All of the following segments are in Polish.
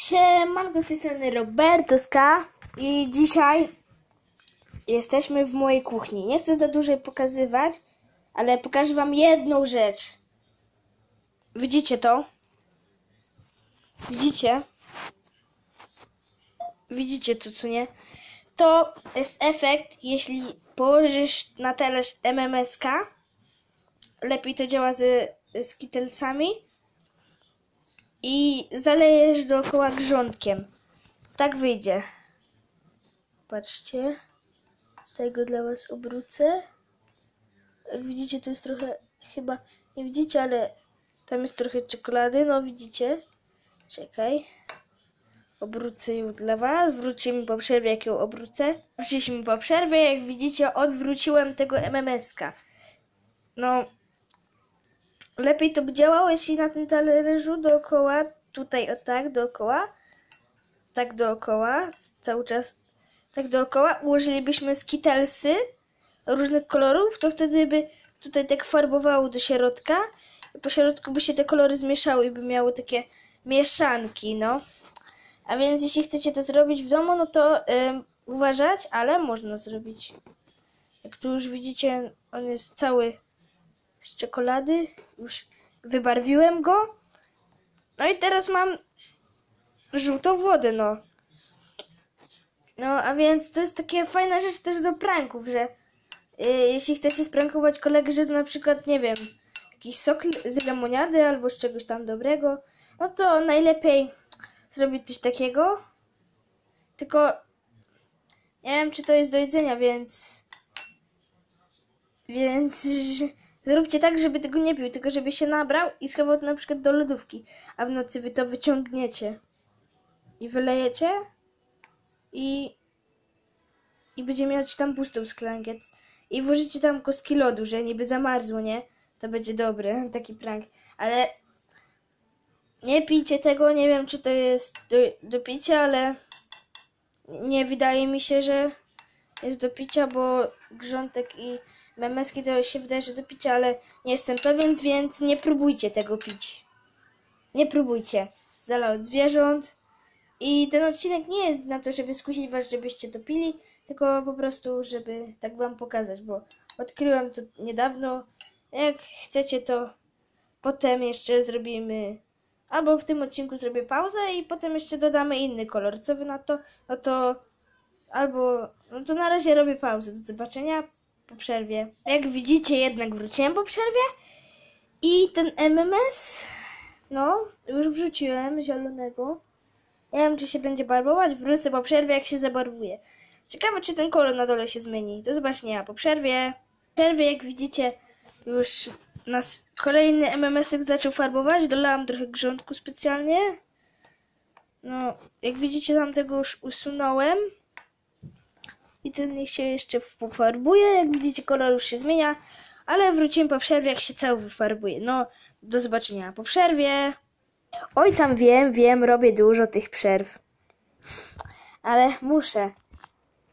Siemanko, z tej strony Robertoska i dzisiaj jesteśmy w mojej kuchni. Nie chcę za dłużej pokazywać, ale pokażę wam jedną rzecz. Widzicie to? Widzicie? Widzicie to, co nie? To jest efekt, jeśli położysz na talerz MMSK. Lepiej to działa z skittlesami i zalejesz dookoła grządkiem. Tak wyjdzie. Patrzcie. Tego dla was obrócę. Jak widzicie, to jest trochę, chyba nie widzicie, ale tam jest trochę czekolady. No widzicie. Czekaj. Obrócę ją dla was. Wrócimy po przerwie, jak ją obrócę. Wróciliśmy po przerwie. Jak widzicie, odwróciłem tego MMS-ka. No, lepiej to by działało, jeśli na tym talerzu dookoła, tutaj o tak, dookoła, tak dookoła, cały czas tak dookoła, ułożylibyśmy skittlesy różnych kolorów, to wtedy by tutaj tak farbowało do środka i po środku by się te kolory zmieszały i by miały takie mieszanki, no. A więc jeśli chcecie to zrobić w domu, no to uważać, ale można zrobić. Jak tu już widzicie, on jest cały z czekolady. Już wybarwiłem go. No i teraz mam żółtą wodę, no. No, a więc to jest takie fajna rzecz też do pranków, że yy, jeśli chcecie sprankować kolegę, że to na przykład, nie wiem, jakiś sok z lemoniady albo z czegoś tam dobrego, no to najlepiej zrobić coś takiego. Tylko nie wiem, czy to jest do jedzenia, więc więc Zróbcie tak, żeby tego nie pił, tylko żeby się nabrał i schował to na przykład do lodówki, a w nocy wy to wyciągniecie. I wylejecie i i będzie mieć tam pustą szklankę i włożycie tam kostki lodu, że niby zamarzło, nie? To będzie dobry, taki prank, ale nie pijcie tego, nie wiem czy to jest do, do picia, ale nie wydaje mi się, że jest do picia, bo grzątek i memeski to się wydaje, że do picia, ale nie jestem pewien, więc nie próbujcie tego pić. Nie próbujcie. Z dala od zwierząt. I ten odcinek nie jest na to, żeby skusić was, żebyście to pili, tylko po prostu, żeby tak wam pokazać, bo odkryłem to niedawno. Jak chcecie, to potem jeszcze zrobimy albo w tym odcinku zrobię pauzę i potem jeszcze dodamy inny kolor. Co wy na to? No to albo no to na razie robię pauzę. Do zobaczenia po przerwie. Jak widzicie, jednak wróciłem po przerwie. I ten MMS, no, już wrzuciłem zielonego. Nie wiem, czy się będzie barwować. Wrócę po przerwie, jak się zabarwuje. Ciekawe, czy ten kolor na dole się zmieni. Do zobaczenia po przerwie. W przerwie, jak widzicie, już nas kolejny MMS-ek zaczął farbować. Dolałam trochę grządku specjalnie. No, jak widzicie, tam tego już usunąłem. I ten niech się jeszcze pofarbuje. Jak widzicie, kolor już się zmienia. Ale wrócimy po przerwie, jak się cały wyfarbuje. No, do zobaczenia po przerwie. Oj, tam wiem, wiem, robię dużo tych przerw. Ale muszę.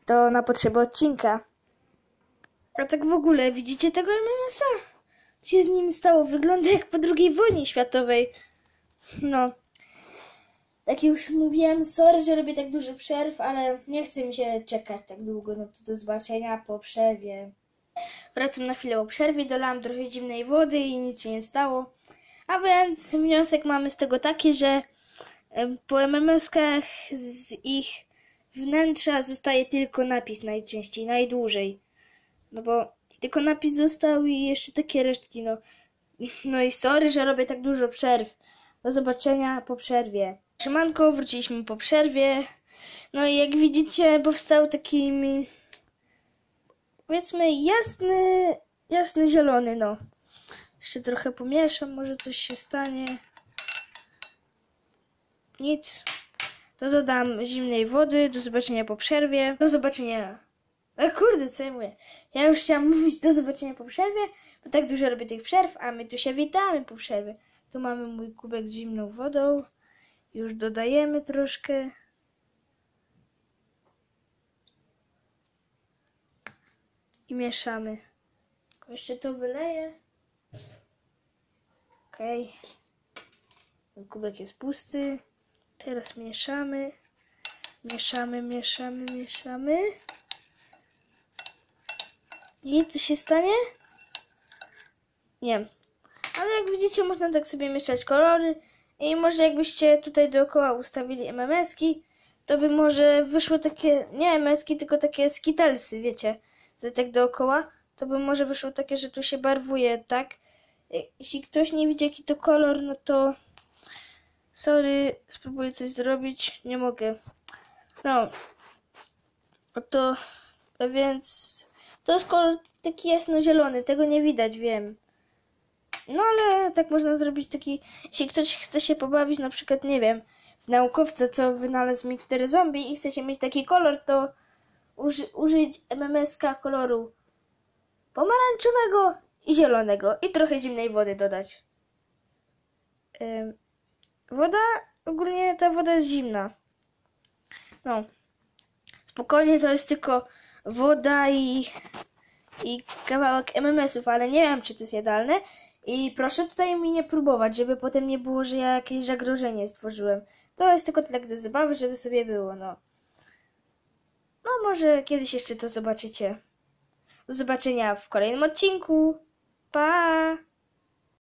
To na potrzeby odcinka. A tak w ogóle, widzicie tego MMS-a? Co się z nim stało? Wygląda jak po II wojnie światowej. No. Tak już mówiłem, sorry, że robię tak dużo przerw, ale nie chcę mi się czekać tak długo, no to do zobaczenia po przerwie. Wracam na chwilę po przerwie, dolałam trochę zimnej wody i nic się nie stało. A więc wniosek mamy z tego taki, że po MMS-kach z ich wnętrza zostaje tylko napis najczęściej, najdłużej. No bo tylko napis został i jeszcze takie resztki, no. No i sorry, że robię tak dużo przerw. Do zobaczenia po przerwie. Trzymanko, wróciliśmy po przerwie. No i jak widzicie, powstał taki powiedzmy jasny, jasny zielony, no. Jeszcze trochę pomieszam, może coś się stanie. Nic. To dodam zimnej wody. Do zobaczenia po przerwie. Do zobaczenia. A kurde, co ja mówię? Ja już chciałam mówić do zobaczenia po przerwie, bo tak dużo robię tych przerw, a my tu się witamy po przerwie. Tu mamy mój kubek z zimną wodą. Już dodajemy troszkę. I mieszamy. Jeszcze to wyleję. Okej. Okay. Kubek jest pusty. Teraz mieszamy. Mieszamy, mieszamy, mieszamy. I co się stanie? Nie. Ale jak widzicie, można tak sobie mieszać kolory. I może jakbyście tutaj dookoła ustawili MMS-ki, to by może wyszło takie, nie MMS-ki, tylko takie skitelsy, wiecie. Tutaj tak dookoła, to by może wyszło takie, że tu się barwuje, tak? Jeśli ktoś nie widzi jaki to kolor, no to sorry, spróbuję coś zrobić, nie mogę. No, to więc to jest kolor taki jasno-zielony, tego nie widać, wiem. No ale tak można zrobić taki, jeśli ktoś chce się pobawić, na przykład, nie wiem, w naukowca, co wynalazł mikstery zombie i chcecie mieć taki kolor, to uży, użyć MMSK koloru pomarańczowego i zielonego i trochę zimnej wody dodać. Woda, ogólnie ta woda jest zimna. No. Spokojnie to jest tylko woda i, i kawałek MMS-ów, ale nie wiem, czy to jest jadalne. I proszę tutaj mi nie próbować, żeby potem nie było, że ja jakieś zagrożenie stworzyłem. To jest tylko tak do zabawy, żeby sobie było, no. No może kiedyś jeszcze to zobaczycie. Do zobaczenia w kolejnym odcinku. Pa!